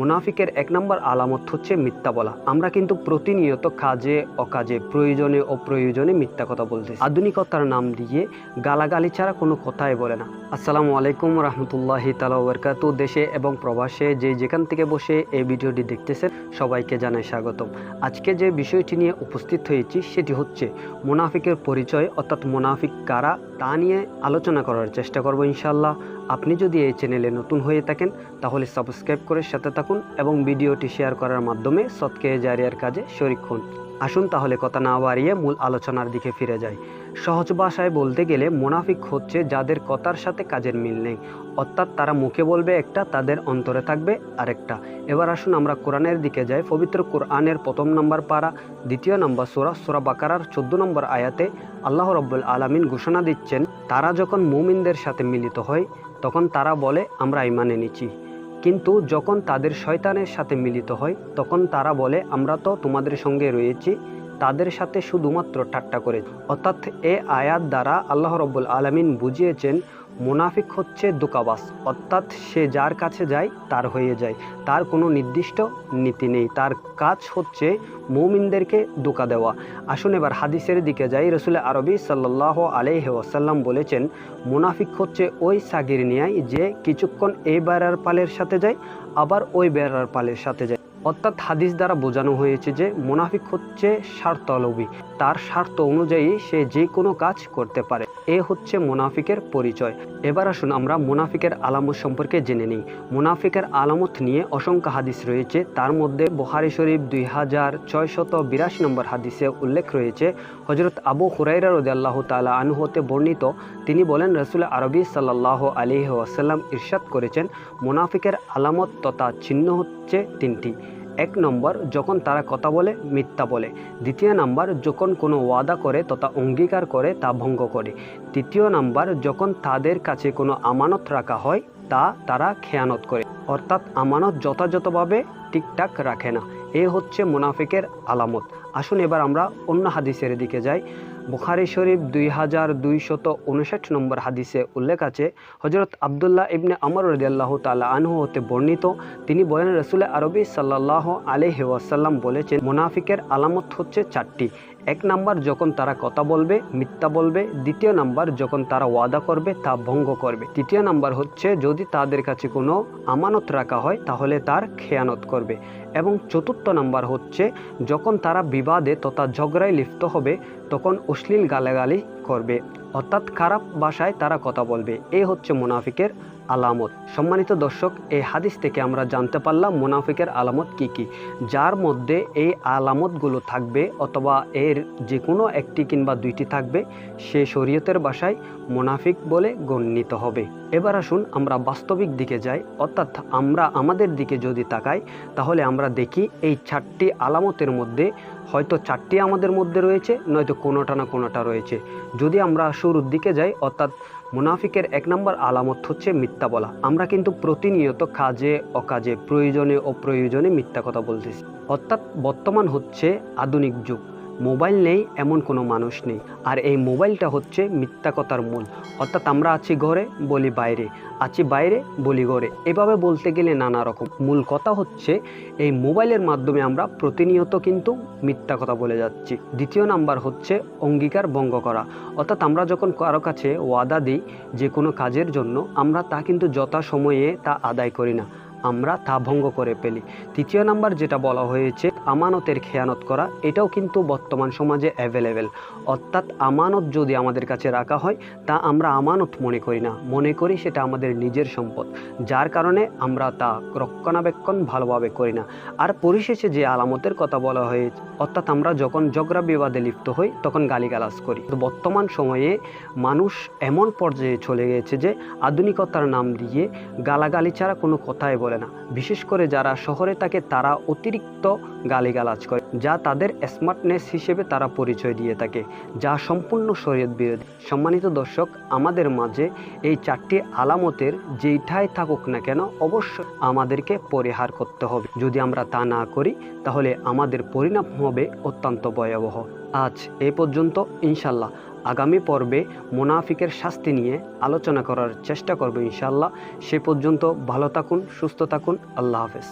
মুনাফিকের এক নম্বর আলামত হচ্ছে মিথ্যা বলা। আমরা কিন্তু প্রতিনিয়ত কাজে, অকাজে, প্রয়োজনে, অপ্রয়োজনে মিথ্যা কথা বলতেছি আধুনিকতার নাম দিয়ে গালাগালি ছাড়া কোনো কথাই বলে না। আসসালামু আলাইকুম রহমতুল্লাহি তালাবরকাত দেশে এবং প্রবাসে যে যেখান থেকে বসে এই ভিডিওটি দেখতেছেন, সবাইকে জানাই স্বাগতম। আজকে যে বিষয়টি নিয়ে উপস্থিত হয়েছি, সেটি হচ্ছে মুনাফিকের পরিচয়, অর্থাৎ মুনাফিক কারা, তা নিয়ে আলোচনা করার চেষ্টা করব ইনশাল্লাহ আপনি যদি এই চ্যানেলে নতুন হয়ে থাকেন, তাহলে সাবস্ক্রাইব করে সাথে থাকুন এবং ভিডিওটি শেয়ার করার মাধ্যমে সৎকে জারিয়ার কাজে শরিক হন। আসুন তাহলে কথা না বাড়িয়ে মূল আলোচনার দিকে ফিরে যাই। সহজ ভাষায় বলতে গেলে মোনাফিক হচ্ছে যাদের কথার সাথে কাজের মিল নেই। অর্থাৎ তারা মুখে বলবে একটা, তাদের অন্তরে থাকবে আরেকটা। এবার আসুন আমরা কোরআনের দিকে যাই। পবিত্র কোরআনের প্রথম নম্বর পাড়া দ্বিতীয় নম্বর সোরা সোরা বাকারার চোদ্দ নম্বর আয়াতে আল্লাহ রব্বুল আলামিন ঘোষণা দিচ্ছেন, তারা যখন মুমিনদের সাথে মিলিত হয়, তখন তারা বলে, আমরা ইমান এনেছি। কিন্তু যখন তাদের শয়তানের সাথে মিলিত হয়, তখন তারা বলে, আমরা তো তোমাদের সঙ্গে রয়েছি, তাদের সাথে শুধুমাত্র ঠাট্টা করে অর্থাৎ এ আয়াত দ্বারা আল্লাহ রব্বুল আলমিন বুঝিয়েছেন মুনাফিক হচ্ছে দোকাবাস অর্থাৎ সে যার কাছে যায়, তার হয়ে যায়। তার কোনো নির্দিষ্ট নীতি নেই। তার কাজ হচ্ছে মৌমিনদেরকে দোকা দেওয়া। আসুন এবার হাদিসের দিকে যাই। রসুল আরবি সাল্লাহ আলহ ওয়াসাল্লাম বলেছেন, মুনাফিক হচ্ছে ওই সাগির নিয়াই যে কিছুক্ষণ এই বেড়ার পালের সাথে যায়, আবার ওই বেড়ার পালের সাথে যায়। অর্থাৎ হাদিস দ্বারা বোঝানো হয়েছে যে মুনাফিক হচ্ছে স্বার্থলোভী তার স্বার্থ অনুযায়ী সে যে কোনো কাজ করতে পারে। এ হচ্ছে মুনাফিকের পরিচয়। এবার আসুন আমরা মুনাফিকের আলামত সম্পর্কে জেনে নিই। মুনাফিকের আলামত নিয়ে অসংখ্য হাদিস রয়েছে। তার মধ্যে বহারি শরীফ দুই হাজার ছয়শত বিরাশি নম্বর হাদিসে উল্লেখ রয়েছে। হজরত আবু হুরাইরা রদি আল্লাহ তালা আনহতে বর্ণিত, তিনি বলেন, রসুল আরবি সাল্লাহ আলী ওয়াসাল্লাম ইরশাদ করেছেন, মুনাফিকের আলামত তথা চিহ্ন হচ্ছে তিনটি। এক নম্বর, যখন তারা কথা বলে, মিথ্যা বলে। দ্বিতীয় নাম্বার, যখন কোনো ওয়াদা করে তথা অঙ্গীকার করে, তা ভঙ্গ করে। তৃতীয় নাম্বার, যখন তাদের কাছে কোনো আমানত রাখা হয়, তা তারা খেয়ানত করে। অর্থাৎ আমানত যথাযথভাবে ঠিকঠাক রাখে না। এ হচ্ছে মুনাফিকের আলামত। আসুন এবার আমরা অন্য হাদিসের দিকে যাই। বুখারি শরীফ দুই হাজার দুইশত উনষাট নম্বর হাদিসে উল্লেখ আছে হজরত আবদুল্লাহ ইবনে আমর রদিয়াল্লাহ তালা আনহু হতে বর্ণিত, তিনি বলেন, রসুল আরবি সাল্লাহ আলহি ওয়াসাল্লাম বলেছেন, মুনাফিকের আলামত হচ্ছে চারটি। এক নাম্বার যখন তারা কথা বলবে, মিথ্যা বলবে, দ্বিতীয় নাম্বার যখন তারা ওয়াদা করবে, তা ভঙ্গ করবে। তৃতীয় নাম্বার হচ্ছে, যদি তাদের কাছে কোনো আমানত রাখা হয়, তাহলে তার খেয়ানত করবে। এবং চতুর্থ নাম্বার হচ্ছে, যখন তারা বিবাদে তথা ঝগড়ায় লিপ্ত হবে, তখন অশ্লীল গালাগালি করবে। অর্থাৎ খারাপ ভাষায় তারা কথা বলবে। এই হচ্ছে মুনাফিকের আলামত। সম্মানিত দর্শক, এই হাদিস থেকে আমরা জানতে পারলাম মুনাফিকের আলামত কি কি। যার মধ্যে এই আলামতগুলো থাকবে অথবা এর যে কোনো একটি কিংবা দুইটি থাকবে, সে শরীয়তের বাসায় মুনাফিক বলে গণ্যিত হবে। এবার আসুন আমরা বাস্তবিক দিকে যাই। অর্থাৎ আমরা আমাদের দিকে যদি তাকাই, তাহলে আমরা দেখি এই চারটি আলামতের মধ্যে হয়তো চারটি আমাদের মধ্যে রয়েছে, নয়তো কোনোটা না কোনোটা রয়েছে। যদি আমরা শুরুর দিকে যাই, অর্থাৎ মুনাফিকের এক নম্বর আলামত হচ্ছে মিথ্যা বলা। আমরা কিন্তু প্রতিনিয়ত কাজে, অকাজে, প্রয়োজনে অপ্রয়োজনে মিথ্যা কথা বলতেছি। অর্থাৎ বর্তমান হচ্ছে আধুনিক যুগ। মোবাইল নেই, এমন কোনো মানুষ নেই। আর এই মোবাইলটা হচ্ছে মিথ্যা কথার মূল। অর্থাৎ আমরা আছি ঘরে, বলি বাইরে। আছি বাইরে, বলি ঘরে। এভাবে বলতে গেলে নানা রকম। মূল কথা হচ্ছে, এই মোবাইলের মাধ্যমে আমরা প্রতিনিয়ত কিন্তু মিথ্যা কথা বলে যাচ্ছি। দ্বিতীয় নাম্বার হচ্ছে অঙ্গীকার ভঙ্গ করা। অর্থাৎ আমরা যখন কারও কাছে ওয়াদা দিই যে কোনো কাজের জন্য, আমরা তা কিন্তু যথাসময়ে তা আদায় করি না। আমরা তা ভঙ্গ করে ফেলি। তৃতীয় নাম্বার যেটা বলা হয়েছে আমানতের খেয়ানত করা, এটাও কিন্তু বর্তমান সমাজে অ্যাভেলেবেল অর্থাৎ আমানত যদি আমাদের কাছে রাখা হয়, তা আমরা আমানত মনে করি না। মনে করি সেটা আমাদের নিজের সম্পদ। যার কারণে আমরা তা রক্ষণাবেক্ষণ ভালোভাবে করি না। আর পরিশেষে যে আলামতের কথা বলা হয়েছে অর্থাৎ আমরা যখন ঝগড়া বিবাদে লিপ্ত হই, তখন গালিগালাজ করি। তো বর্তমান সময়ে মানুষ এমন পর্যায়ে চলে গেছে যে, আধুনিকতার নাম দিয়ে গালাগালি ছাড়া কোনো কথাই বলে না। বিশেষ করে যারা শহরে থাকে, তারা অতিরিক্ত গালিগালাজ করে, যা তাদের স্মার্টনেস হিসেবে তারা পরিচয় দিয়ে থাকে, যা সম্পূর্ণ শরীয়ত বিরোধী। সম্মানিত দর্শক, আমাদের মাঝে এই চারটি আলামতের যেইটাই থাকুক না কেন অবশ্যই আমাদেরকে পরিহার করতে হবে। যদি আমরা তা না করি, তাহলে আমাদের পরিণাম হবে অত্যন্ত ভয়াবহ। আজ এ পর্যন্ত ইনশাল্লাহ আগামী পর্বে মোনাফিকের শাস্তি নিয়ে আলোচনা করার চেষ্টা করব ইনশাল্লাহ সে পর্যন্ত ভালো থাকুন, সুস্থ থাকুন, আল্লাহ হাফেজ।